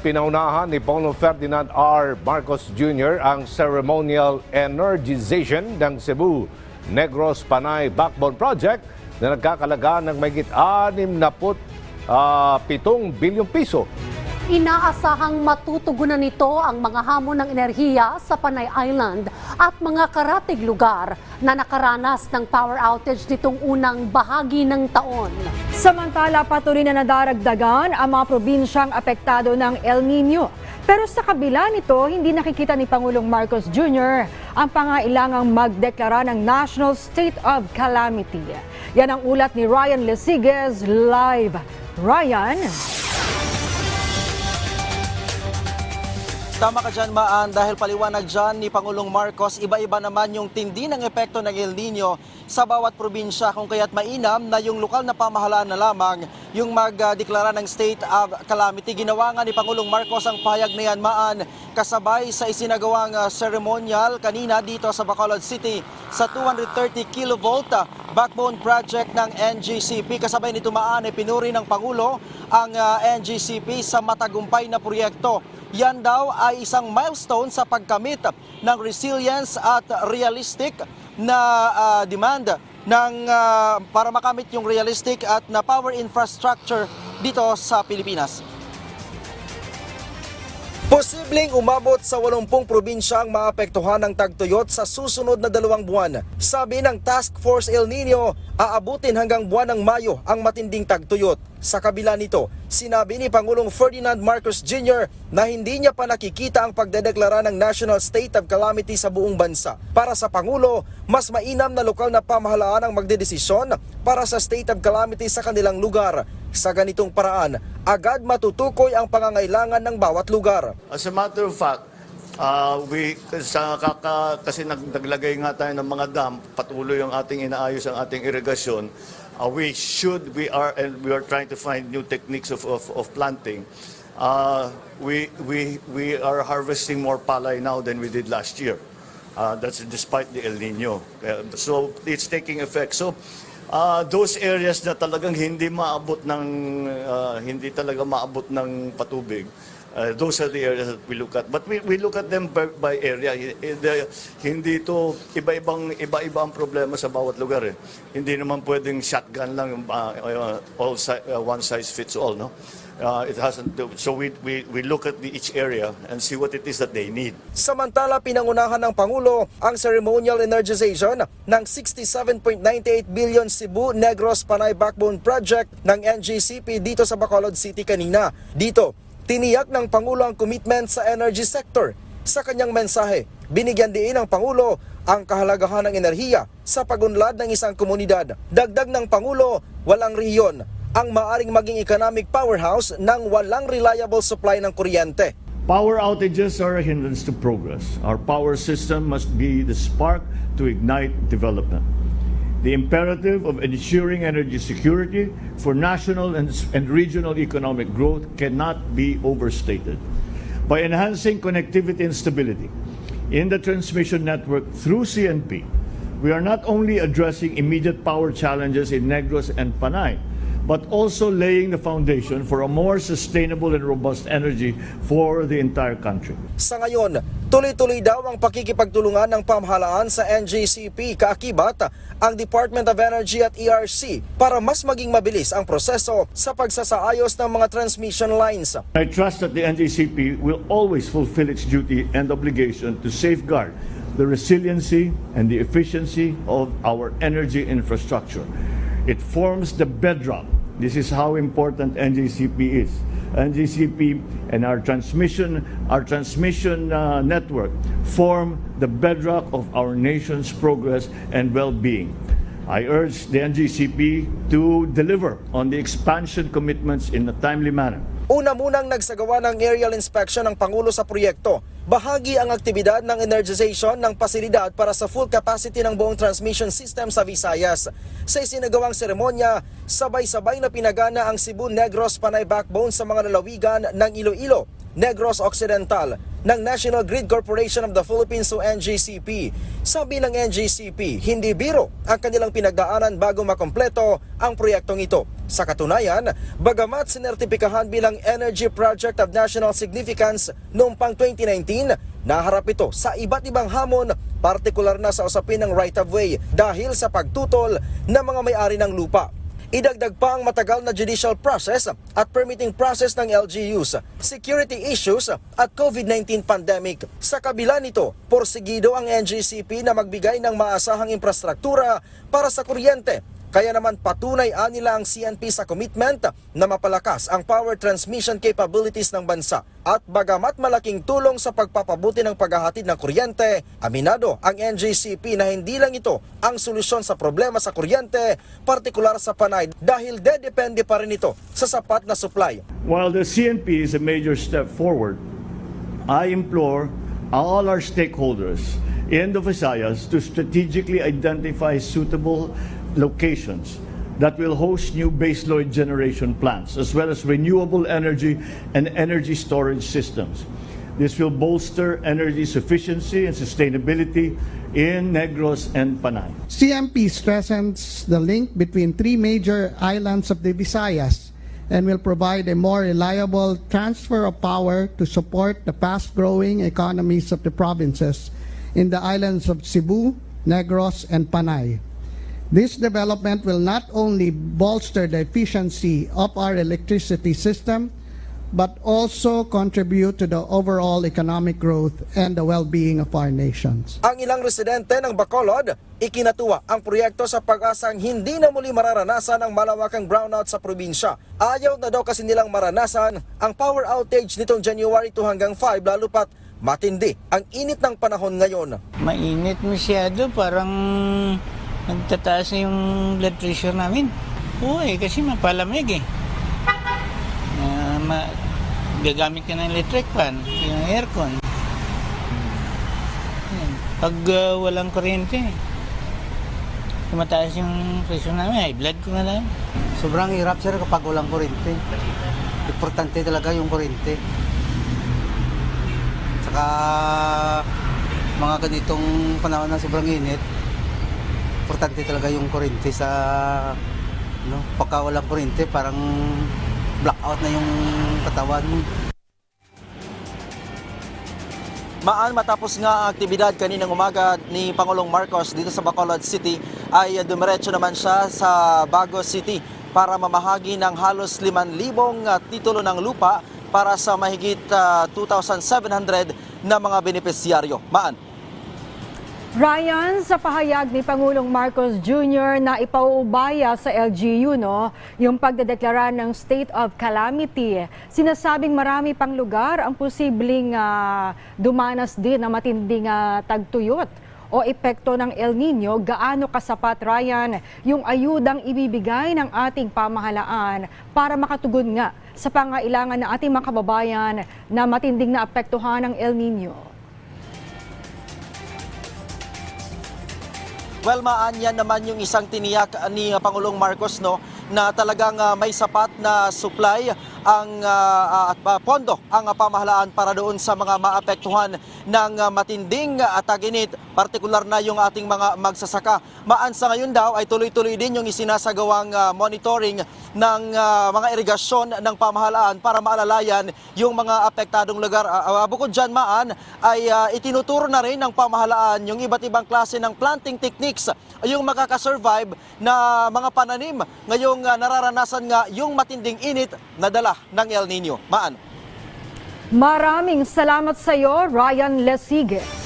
Pinaunahan ni Pangulong Ferdinand R. Marcos Jr. ang ceremonial energization ng Cebu Negros Panay Backbone Project na nagkakalaga ng mayigit 67 bilyong piso. Inaasahang matutugunan nito ang mga hamon ng enerhiya sa Panay Island at mga karatig lugar na nakaranas ng power outage nitong unang bahagi ng taon. Samantala, patuloy na nadaragdagan ang mga probinsyang apektado ng El Nino. Pero sa kabila nito, hindi nakikita ni Pangulong Marcos Jr. ang pangailangang magdeklara ng National State of Calamity. Yan ang ulat ni Ryan Lesigues live. Ryan? Tama ka dyan, Maan, dahil paliwanag dyan ni Pangulong Marcos, iba-iba naman yung tindi ng epekto ng El Nino sa bawat probinsya kung kaya't mainam na yung lokal na pamahalaan na lamang yung magdeklara ng state of calamity. Ginawa nga ni Pangulong Marcos ang payag na yan, Maan, kasabay sa isinagawang uh, ceremonial kanina dito sa Bacolod City sa 230 kilovolt uh, backbone project ng NGCP. Kasabay nito, Maan, ay pinuri ng Pangulo ang uh, NGCP sa matagumpay na proyekto. Yan daw ay isang milestone sa pagkamit ng resilience at realistic na ah, demand ng ah, para makamit yung realistic at na power infrastructure dito sa Pilipinas. Posibleng umabot sa 80 probinsya ang maapektuhan ng tagtuyot sa susunod na dalawang buwan. Sabi ng Task Force El Nino, aabutin hanggang buwan ng Mayo ang matinding tagtuyot. Sa kabila nito, sinabi ni Pangulong Ferdinand Marcos Jr. na hindi niya pa nakikita ang pagdedeklara ng National State of Calamity sa buong bansa. Para sa Pangulo, mas mainam na lokal na pamahalaan ang magdedesisyon para sa State of Calamity sa kanilang lugar. Sa ganitong paraan, agad matutukoy ang pangangailangan ng bawat lugar. As a matter of fact, uh, we, sa kaka, kasi nag, naglagay nga tayo ng mga dam, patuloy ang ating inaayos ang ating irigasyon. Uh, we should, we are, and we are trying to find new techniques of, of, of planting. Uh, we, we, we are harvesting more palay now than we did last year. Uh, that's despite the El Nino. Uh, so it's taking effect. So uh, those areas na talagang hindi maabot ng uh, hindi talaga maabot ng patubig. Uh, those are the areas that we look at. But we, we look at them by, by area. Eh, Hindi to iba-ibang iba-iba ang problema sa bawat lugar eh. Hindi naman pwedeng shotgun lang uh, all si- uh, one size fits all, no? Uh, it hasn't so we, we we look at the, each area and see what it is that they need. Samantala, pinangunahan ng Pangulo ang ceremonial energization ng 67.98 billion Cebu Negros Panay Backbone Project ng NGCP dito sa Bacolod City kanina. Dito, tiniyak ng Pangulo ang commitment sa energy sector. Sa kanyang mensahe, binigyan din ng Pangulo ang kahalagahan ng enerhiya sa pagunlad ng isang komunidad. Dagdag ng Pangulo, walang rehiyon ang maaring maging economic powerhouse ng walang reliable supply ng kuryente. Power outages are a hindrance to progress. Our power system must be the spark to ignite development. The imperative of ensuring energy security for national and, and regional economic growth cannot be overstated. By enhancing connectivity and stability in the transmission network through CNP, we are not only addressing immediate power challenges in Negros and Panay, but also laying the foundation for a more sustainable and robust energy for the entire country. Sa ngayon, tuloy-tuloy daw ang pakikipagtulungan ng pamahalaan sa NGCP kaakibat ang Department of Energy at ERC para mas maging mabilis ang proseso sa pagsasaayos ng mga transmission lines. I trust that the NGCP will always fulfill its duty and obligation to safeguard the resiliency and the efficiency of our energy infrastructure. It forms the bedrock. This is how important NGCP is. NGCP and our transmission, our transmission uh, network form the bedrock of our nation's progress and well-being. I urge the NGCP to deliver on the expansion commitments in a timely manner. Una munang nagsagawa ng aerial inspection ng Pangulo sa proyekto. Bahagi ang aktibidad ng energization ng pasilidad para sa full capacity ng buong transmission system sa Visayas. Sa isinagawang seremonya, sabay-sabay na pinagana ang Cebu Negros Panay Backbone sa mga lalawigan ng Iloilo, Negros Occidental, ng National Grid Corporation of the Philippines o NGCP. Sabi ng NGCP, hindi biro ang kanilang pinagdaanan bago makompleto ang proyektong ito. Sa katunayan, bagamat sinertipikahan bilang Energy Project of National Significance noong pang 2019, naharap ito sa iba't ibang hamon, partikular na sa usapin ng right-of-way dahil sa pagtutol ng mga may-ari ng lupa. Idagdag pa ang matagal na judicial process at permitting process ng LGUs, security issues at COVID-19 pandemic. Sa kabila nito, porsigido ang NGCP na magbigay ng maasahang infrastruktura para sa kuryente kaya naman patunay nila ang CNP sa commitment na mapalakas ang power transmission capabilities ng bansa. At bagamat malaking tulong sa pagpapabuti ng paghahatid ng kuryente, aminado ang NGCP na hindi lang ito ang solusyon sa problema sa kuryente, partikular sa Panay dahil dedepende pa rin ito sa sapat na supply. While the CNP is a major step forward, I implore all our stakeholders in the Visayas to strategically identify suitable locations that will host new baseload generation plants, as well as renewable energy and energy storage systems. This will bolster energy sufficiency and sustainability in Negros and Panay. CMP strengthens the link between three major islands of the Visayas and will provide a more reliable transfer of power to support the fast-growing economies of the provinces in the islands of Cebu, Negros, and Panay. This development will not only bolster the efficiency of our electricity system, but also contribute to the overall economic growth and the well-being of our nations. Ang ilang residente ng Bacolod, ikinatuwa ang proyekto sa pag-asang hindi na muli mararanasan ang malawakang brownout sa probinsya. Ayaw na daw kasi nilang maranasan ang power outage nitong January 2 hanggang 5 lalo pat matindi ang init ng panahon ngayon. Mainit masyado, parang nagtataas na yung blood pressure namin. Oo eh, kasi mapalamig eh. Ah, ma gagamit ka ng electric fan, yung aircon. Pag ah, walang kuryente, tumataas yung pressure namin, high blood ko na lang. Sobrang hirap sir kapag walang kuryente. Importante talaga yung kuryente. Saka mga ganitong panahon na sobrang init, importante talaga yung kuryente sa no, pagka walang kuryente parang blackout na yung katawan. Maan matapos nga ang aktibidad kaninang umaga ni Pangulong Marcos dito sa Bacolod City ay dumiretso naman siya sa Bago City para mamahagi ng halos 5,000 titulo ng lupa para sa mahigit ah, 2,700 na mga benepisyaryo. Maan. Ryan, sa pahayag ni Pangulong Marcos Jr. na ipauubaya sa LGU, no, yung pagdedeklara ng state of calamity, sinasabing marami pang lugar ang posibleng ah, dumanas din na matinding ah, tagtuyot o epekto ng El Nino, gaano kasapat, Ryan, yung ayudang ibibigay ng ating pamahalaan para makatugon nga sa pangailangan ng ating mga kababayan na matinding na apektuhan ng El Nino. Well, maan yan naman yung isang tiniyak ni Pangulong Marcos no na talagang uh, may sapat na supply ang uh, uh, pondo ang pamahalaan para doon sa mga maapektuhan ng uh, matinding uh, taginit, partikular na yung ating mga magsasaka. Maan sa ngayon daw ay tuloy-tuloy din yung isinasagawang uh, monitoring ng uh, mga irigasyon ng pamahalaan para maalalayan yung mga apektadong lugar. Uh, bukod dyan, maan ay uh, itinuturo na rin ng pamahalaan yung iba't ibang klase ng planting techniques yung makakasurvive na mga pananim ngayong uh, nararanasan nga yung matinding init na dala ng El Nino. Maan. Maraming salamat sa iyo, Ryan Lesigue.